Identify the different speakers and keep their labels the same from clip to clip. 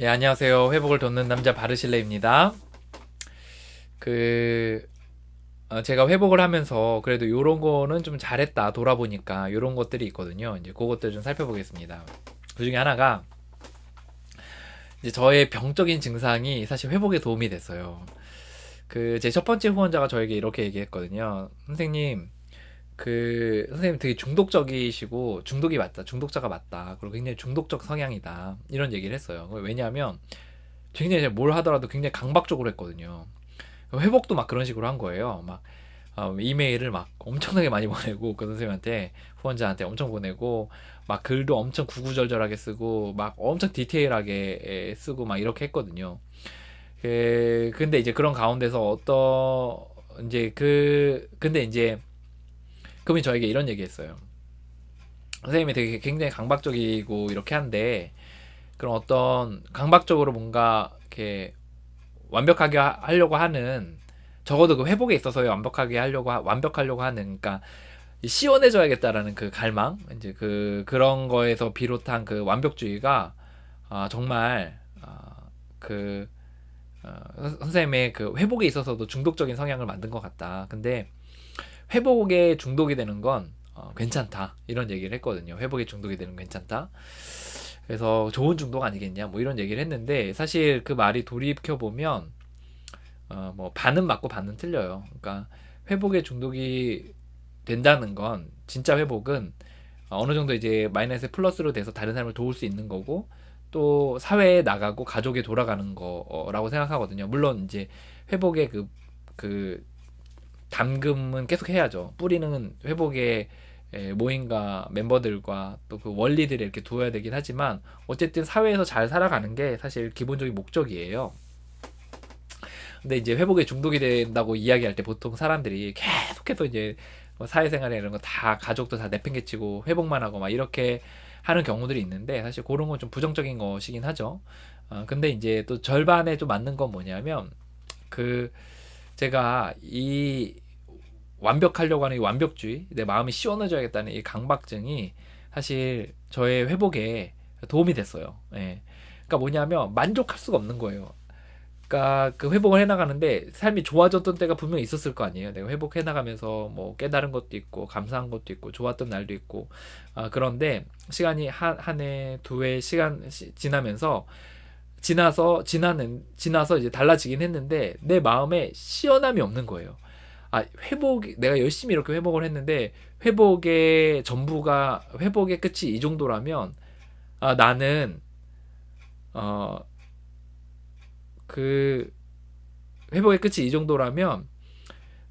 Speaker 1: 예, 안녕하세요. 회복을 돕는 남자 바르실레입니다. 그, 어, 제가 회복을 하면서 그래도 요런 거는 좀 잘했다 돌아보니까 요런 것들이 있거든요. 이제 그것들 좀 살펴보겠습니다. 그 중에 하나가 이제 저의 병적인 증상이 사실 회복에 도움이 됐어요. 그 제 첫 번째 후원자가 저에게 이렇게 얘기했거든요. 선생님, 그 선생님 되게 중독적이시고 중독이 맞다 중독자가 맞다 그리고 굉장히 중독적 성향이다 이런 얘기를 했어요. 왜냐하면 굉장히 뭘 하더라도 굉장히 강박적으로 했거든요. 회복도 막 그런 식으로 한 거예요. 막 어, 이메일을 막 엄청나게 많이 보내고 그 선생님한테 후원자한테 엄청 보내고 막 글도 엄청 구구절절하게 쓰고 막 엄청 디테일하게 쓰고 막 이렇게 했거든요. 그 근데 이제 그런 가운데서 어떤 이제 그 근데 이제 그분이 저에게 이런 얘기 했어요. 선생님이 되게 굉장히 강박적이고 이렇게 한데 그런 어떤 강박적으로 뭔가 이렇게 완벽하게 하려고 하는 적어도 그 회복에 있어서 완벽하게 하려고 완벽하려고 하는 그러니까 시원해져야겠다라는 그 갈망 이제 그 그런 거에서 비롯한 그 완벽주의가 아, 정말 아, 그 어, 선생님의 그 회복에 있어서도 중독적인 성향을 만든 것 같다. 근데 회복에 중독이 되는 건 어, 괜찮다 이런 얘기를 했거든요. 회복에 중독이 되는 괜찮다. 그래서 좋은 중독 아니겠냐 뭐 이런 얘기를 했는데 사실 그 말이 돌이켜 보면 어, 뭐 반은 맞고 반은 틀려요. 그러니까 회복에 중독이 된다는 건 진짜 회복은 어느 정도 이제 마이너스 플러스로 돼서 다른 사람을 도울 수 있는 거고 또 사회에 나가고 가족에 돌아가는 거라고 생각하거든요. 물론 이제 회복의 그, 그 담금은 계속 해야죠. 뿌리는 회복에 모임과 멤버들과 또 그 원리들을 이렇게 두어야 되긴 하지만 어쨌든 사회에서 잘 살아가는 게 사실 기본적인 목적이에요. 근데 이제 회복에 중독이 된다고 이야기할 때 보통 사람들이 계속해서 이제 뭐 사회생활에 이런 거 다 가족도 다 내팽개치고 회복만 하고 막 이렇게 하는 경우들이 있는데 사실 그런 건 좀 부정적인 것이긴 하죠. 어, 근데 이제 또 절반에 좀 맞는 건 뭐냐면 그 제가 이 완벽하려고 하는 이 완벽주의, 내 마음이 시원해져야겠다는 이 강박증이 사실 저의 회복에 도움이 됐어요. 예. 그러니까 뭐냐면 만족할 수가 없는 거예요. 그러니까 그 회복을 해나가는데 삶이 좋아졌던 때가 분명히 있었을 거 아니에요. 내가 회복해 나가면서 뭐 깨달은 것도 있고 감사한 것도 있고 좋았던 날도 있고 아, 그런데 시간이 한한해두해 시간 시, 지나면서 지나서 지나는 지나서 이제 달라지긴 했는데 내 마음에 시원함이 없는 거예요. 아 회복 내가 열심히 이렇게 회복을 했는데 회복의 전부가 회복의 끝이 이 정도라면 아 나는 어 그 회복의 끝이 이 정도라면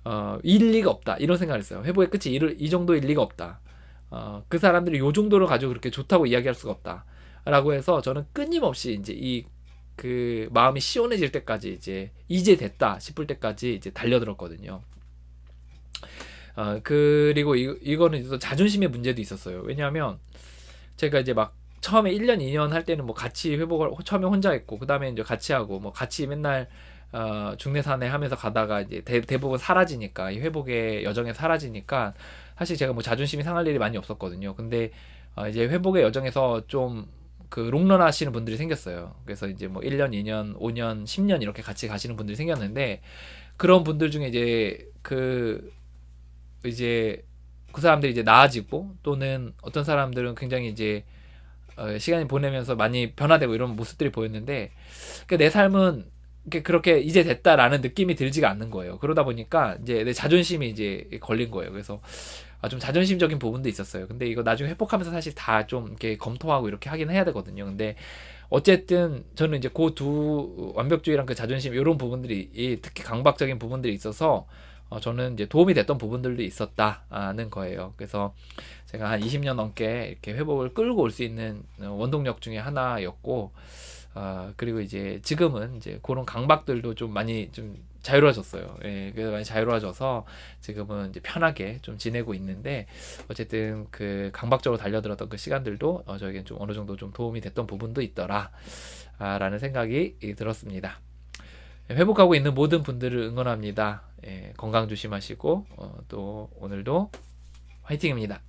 Speaker 1: 어 일리가 없다 이런 생각을 했어요. 회복의 끝이 이, 이 정도 일 리가 없다. 어, 그 사람들이 요 정도를 가지고 그렇게 좋다고 이야기할 수가 없다. 라고 해서 저는 끊임없이 이제 이 그 마음이 시원해질 때까지 이제 이제 됐다 싶을 때까지 이제 달려들었거든요. 어, 그리고 이, 이거는 또 자존심의 문제도 있었어요. 왜냐하면 제가 이제 막 처음에 1년, 2년 할 때는 뭐 같이 회복을 처음에 혼자 했고 그다음에 이제 같이 하고 뭐 같이 맨날 어, 중내산에 하면서 가다가 이제 대, 대부분 사라지니까 이 회복의 여정에 사라지니까 사실 제가 뭐 자존심이 상할 일이 많이 없었거든요. 근데 어, 이제 회복의 여정에서 좀 그 롱런 하시는 분들이 생겼어요. 그래서 이제 뭐 1년, 2년, 5년, 10년 이렇게 같이 가시는 분들이 생겼는데 그런 분들 중에 이제 그 이제 그 사람들이 이제 나아지고 또는 어떤 사람들은 굉장히 이제 어, 시간이 보내면서 많이 변화되고 이런 모습들이 보였는데 그러니까 내 삶은 그렇게 이제 됐다라는 느낌이 들지가 않는 거예요. 그러다 보니까 이제 내 자존심이 이제 걸린 거예요. 그래서 아, 좀 자존심적인 부분도 있었어요. 근데 이거 나중에 회복하면서 사실 다 좀 이렇게 검토하고 이렇게 하긴 해야 되거든요. 근데 어쨌든 저는 이제 그 두 완벽주의랑 그 자존심 이런 부분들이 특히 강박적인 부분들이 있어서 어, 저는 이제 도움이 됐던 부분들도 있었다는 거예요. 그래서 제가 한 20년 넘게 이렇게 회복을 끌고 올 수 있는 원동력 중에 하나였고, 어, 그리고 이제 지금은 이제 그런 강박들도 좀 많이 좀 자유로워졌어요. 예, 그래서 많이 자유로워져서 지금은 이제 편하게 좀 지내고 있는데 어쨌든 그 강박적으로 달려들었던 그 시간들도 어, 저에겐 좀 어느 정도 좀 도움이 됐던 부분도 있더라 아, 라는 생각이 들었습니다. 예, 회복하고 있는 모든 분들을 응원합니다. 예, 건강 조심하시고 어, 또 오늘도 화이팅입니다.